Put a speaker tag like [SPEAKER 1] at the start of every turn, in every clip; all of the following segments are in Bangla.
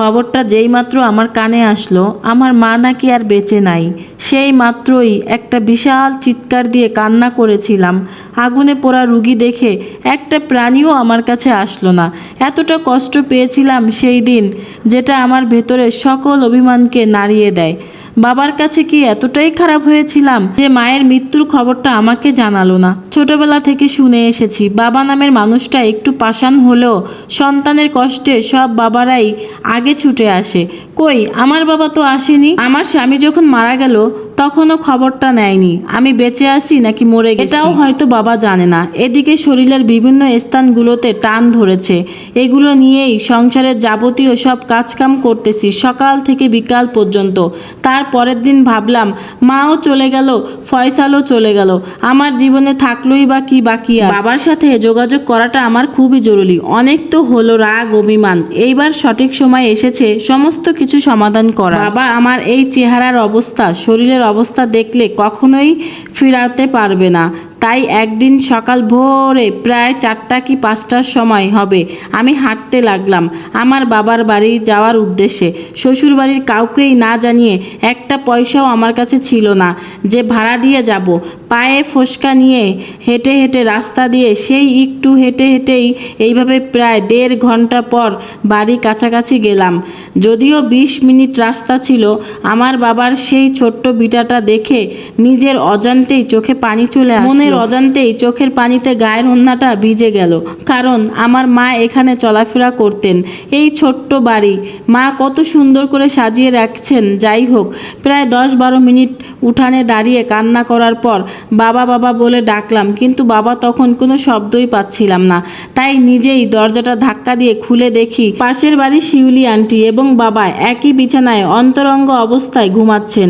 [SPEAKER 1] খবরটা যেইমাত্র আমার কানে আসলো, আমার মা নাকি আর বেঁচে নাই। সেই মাত্রই একটা বিশাল চিৎকার দিয়ে কান্না করেছিলাম। আগুনে পোড়া রুগী দেখে একটা প্রাণীও আমার কাছে আসলো না। এতটা কষ্ট পেয়েছিলাম সেই দিন, যেটা আমার ভেতরে সকল অভিমানকে নাড়িয়ে দেয়। বাবার কাছে কি এতটাই খারাপ হয়েছিলাম যে মায়ের মৃত্যুর খবরটা আমাকে জানালো না। ছোটবেলা থেকে শুনে এসেছি, বাবা নামের মানুষটা একটু পাষাণ হলেও সন্তানের কষ্টে সব বাবারাই আগে ছুটে আসে। কই, আমার বাবা তো আসেনি? আমার স্বামী যখন মারা গেল তখনও খবরটা নেয়নি। আমি বেঁচে আছি নাকি মরে গেছি? এটাও হয়তো বাবা জানে না। এদিকে শরীরের বিভিন্ন স্থানগুলোতে টান ধরেছে। এগুলো নিয়েই সংসারের যাবতীয় সব কাজকাম করতেছি সকাল থেকে বিকাল পর্যন্ত। তার পরের দিন ভাবলাম, মাও চলে গেল, ফয়সালও চলে গেল। আমার জীবনে থাকলোই বা কি বাকি বাবার সাথে যোগাযোগ করাটা আমার খুবই জরুরি। অনেক তো হলো রাগ, অভিমান। এইবার সঠিক সময় এসেছে, সমস্ত কিছু সমাধান করা বাবা, আমার এই চেহারার অবস্থা, শরীরের অবস্থা দেখলে কখনোই ফিরাতে পারবে না। তাই একদিন সকাল ভোরে প্রায় চারটা কি পাঁচটার সময় হবে। আমি হাঁটতে লাগলাম। আমার বাবার বাড়ি যাওয়ার উদ্দেশ্যে। শ্বশুর বাড়ির কাউকেই না জানিয়ে একটা পয়সাও আমার কাছে ছিল না। যে ভাড়া দিয়ে যাব, পায়ে ফোসকা নিয়ে হেঁটে হেঁটে রাস্তা দিয়ে সেই একটু হেঁটে হেঁটেই এইভাবে প্রায় দেড় ঘণ্টা পর বাড়ি কাছাকাছি গেলাম। যদিও বিশ মিনিট রাস্তা ছিল, আমার বাবার সেই ছোট্ট বিটাটা দেখে নিজের অজান্তেই চোখে পানি চলে মনের অজান্তেই চোখের পানিতে গায়ের অন্যটা ভিজে গেল। কারণ আমার মা এখানে চলাফেরা করতেন। এই ছোট্ট বাড়ি। মা কত সুন্দর করে সাজিয়ে রাখছেন, যাই হোক। প্রায় দশ বারো মিনিট উঠানে দাঁড়িয়ে কান্না করার পর বাবা বাবা বলে ডাকলাম, কিন্তু বাবা তখন কোনো শব্দই পাচ্ছিলাম না। তাই নিজেই দরজাটা ধাক্কা দিয়ে খুলে দেখি, পাশের বাড়ি শিউলি আন্টি এবং বাবা একই বিছানায় অন্তরঙ্গ অবস্থায় ঘুমাচ্ছেন।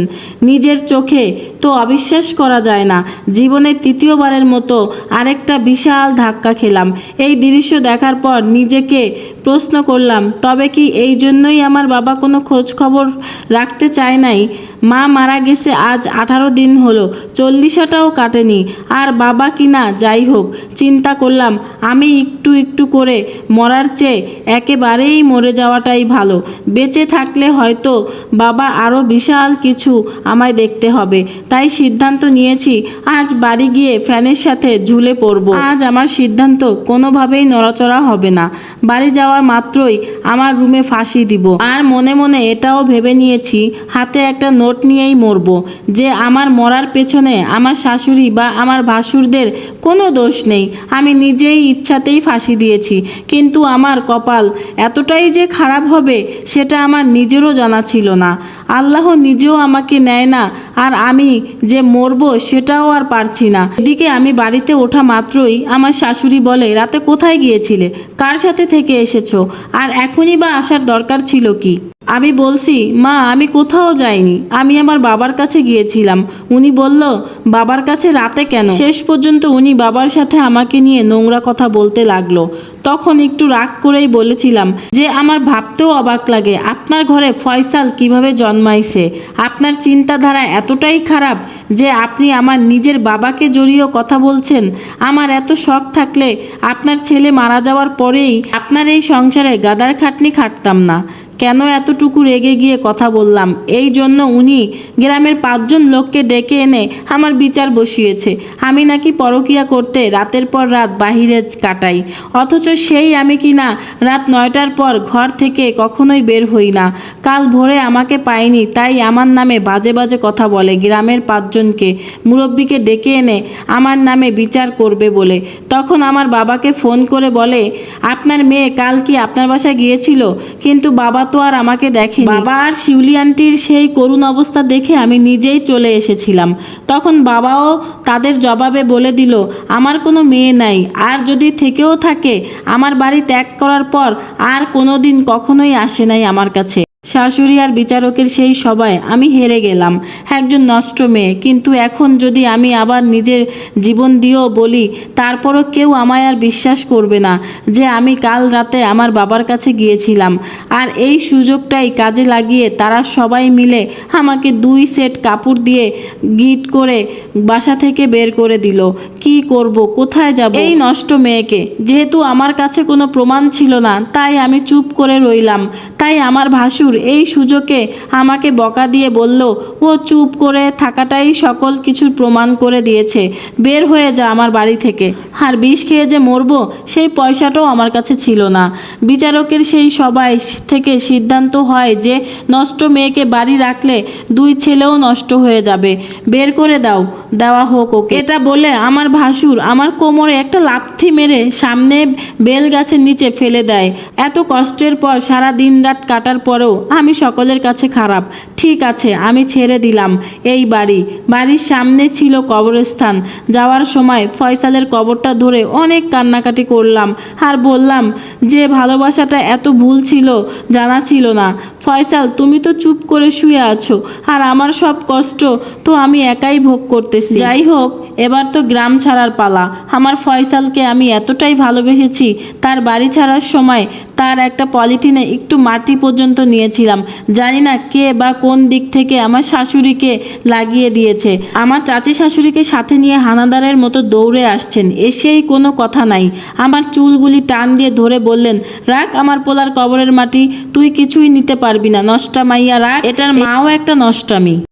[SPEAKER 1] নিজের চোখে তো অবিশ্বাস করা যায় না। জীবনের তৃতীয়বারের মতো আরেকটা বিশাল ধাক্কা খেলাম। এই দৃশ্য দেখার পর নিজেকে প্রশ্ন করলাম, তবে কি এই জন্যই আমার বাবা কোনো খোঁজ খবর রাখতে চায় নাই? মা মারা গেছে আজ আঠারো দিন হলো, চল্লিশটাও কাটেনি। আর বাবা কি না, যাই হোক। চিন্তা করলাম, আমি একটু একটু করে মরার চেয়ে একেবারেই মরে যাওয়াটাই ভালো। বেঁচে থাকলে হয়তো বাবা আরও বিশাল কিছু আমায় দেখতে হবে। তাই সিদ্ধান্ত নিয়েছি আজ বাড়ি গিয়ে ফ্যানের সাথে ঝুলে পড়ব। আজ আমার সিদ্ধান্ত কোনোভাবেই নড়াচড়া হবে না। বাড়ি যাওয়ার মাত্রই আমার রুমে ফাঁসি দিব। আর মনে মনে এটাও ভেবে নিয়েছি, হাতে একটা নোট নিয়েই মরবো, যে আমার মরার পেছনে আমার শাশুড়ি বা আমার ভাসুরদের কোনো দোষ নেই। আমি নিজেই ইচ্ছাতেই ফাঁসি দিয়েছি, কিন্তু আমার কপাল এতটাই যে খারাপ হবে, সেটা আমার নিজেরও জানা ছিল না। আল্লাহ নিজেও আমাকে নেয় না, আর আমি যে মরব সেটাও আর পারছি না। এদিকে আমি বাড়িতে ওঠা মাত্রই আমার শাশুড়ি বলে, রাতে কোথায় গিয়েছিলে? কার সাথে থেকে এসেছ? আর এখনই বা আসার দরকার ছিল কি? আমি বলছি, মা, আমি কোথাও যাইনি। আমি আমার বাবার কাছে গিয়েছিলাম। উনি বলল, বাবার কাছে রাতে কেন? শেষ পর্যন্ত উনি বাবার সাথে আমাকে নিয়ে নোংরা কথা বলতে লাগল। তখন একটু রাগ করেই বলেছিলাম যে, আমার ভাবতেও অবাক লাগে। আপনার ঘরে ফয়সাল কীভাবে জন্মাইছে? আপনার চিন্তাধারা এতটাই খারাপ যে, আপনি আমার নিজের বাবাকে জড়িয়েও কথা বলছেন। আমার এত শখ থাকলে আপনার ছেলে মারা যাওয়ার পরেই আপনার এই সংসারে গাদার খাটনি খাটতাম না। কেন এতটুকু রেগে গিয়ে কথা বললাম? এই জন্য উনি গ্রামের পাঁচজন লোককে ডেকে এনে আমার বিচার বসিয়েছে। আমি নাকি পরকিয়া করতে রাতের পর রাত বাহিরে কাটাই। অথচ সেই আমি কি না রাত নয়টার পর ঘর থেকে কখনোই বের হই না। কাল ভোরে আমাকে পাইনি তাই আমার নামে বাজে বাজে কথা বলে গ্রামের পাঁচজনকে। মুরব্বীকে ডেকে এনে আমার নামে বিচার করবে বলে। তখন আমার বাবাকে ফোন করে বলে, আপনার মেয়ে কাল কি আপনার বাসায় গিয়েছিল? কিন্তু বাবা তো আর আমাকে দেখে বাবা আর শিউলি আন্টির সেই করুণ অবস্থা দেখে আমি নিজেই চলে এসেছিলাম। তখন বাবাও তাদের জবাবে বলে দিল, আমার কোনো মেয়ে নাই, আর যদি থেকেও থাকে, আমার বাড়ি ত্যাগ করার পর আর কোনো দিন কখনোই আসে নাই আমার কাছে। শাশুড়ি আর বিচারকের সেই সবাই আমি হেরে গেলাম। একজন নষ্ট মেয়ে। কিন্তু এখন যদি আমি আবার নিজের জীবন দিয়েও বলি, তারপরও কেউ আমায় আর বিশ্বাস করবে না যে আমি কাল রাতে আমার বাবার কাছে গিয়েছিলাম। আর এই সুযোগটাই কাজে লাগিয়ে তারা সবাই মিলে আমাকে দুই সেট কাপড় দিয়ে গিট করে বাসা থেকে বের করে দিল। কি করব? কোথায় যাব? এই নষ্ট মেয়েকে। যেহেতু আমার কাছে কোনো প্রমাণ ছিল না, তাই আমি চুপ করে রইলাম। তাই আমার ভাসুর এই সুযোগে আমাকে বকা দিয়ে বলল, ও চুপ করে থাকাটাই সকল কিছুর প্রমাণ করে দিয়েছে। বের হয়ে যা আমার বাড়ি থেকে। আর বিষ খেয়ে যে মরবো, সেই পয়সাটাও আমার কাছে ছিল না। বিচারকের সেই সবাই থেকে সিদ্ধান্ত হয় যে, নষ্ট মেয়েকে বাড়ি রাখলে দুই ছেলেও নষ্ট হয়ে যাবে। বের করে দাও, দেওয়া হোক ওকে। এটা বলে আমার ভাসুর আমার কোমরে একটা লাথি মেরে সামনে বেল গাছের নিচে ফেলে দেয়। এত কষ্টের পর সারা দিন রাত কাটার পরেও আমি সকলের কাছে খারাপ। ঠিক আছে, আমি ছেড়ে দিলাম এই বাড়ি। বাড়ির সামনে ছিল কবরস্থান। যাওয়ার সময় ফয়সালের কবরটা ধরে অনেক কান্নাকাটি করলাম আর বললাম, যে ভালোবাসাটা এত ভুল ছিল, জানা ছিল না। ফয়সাল, তুমি তো চুপ করে শুয়ে আছো। আর আমার সব কষ্ট তো আমি একাই ভোগ করতেছি। যাই হোক এবার তো গ্রাম ছাড়ার পালা। আমার ফয়সালকে আমি এতটাই ভালোবেসেছি, তার বাড়ি ছাড়ার সময় তার একটা পলিথিনে একটু মাটি পর্যন্ত নিয়েছিলাম। জানি না কে বা কোন দিক থেকে আমার শাশুড়িকে লাগিয়ে দিয়েছে। আমার চাচি শাশুড়িকে সাথে নিয়ে হানাদারের মতো দৌড়ে আসছেন, এসেই কোনো কথা নাই। আমার চুলগুলি টান দিয়ে ধরে বললেন, রাখ আমার পোলার কবরের মাটি, তুই কিছুই নিতে পারবি না, নষ্টা মাইয়া, রাখ। এটার মাও একটা নষ্টামি।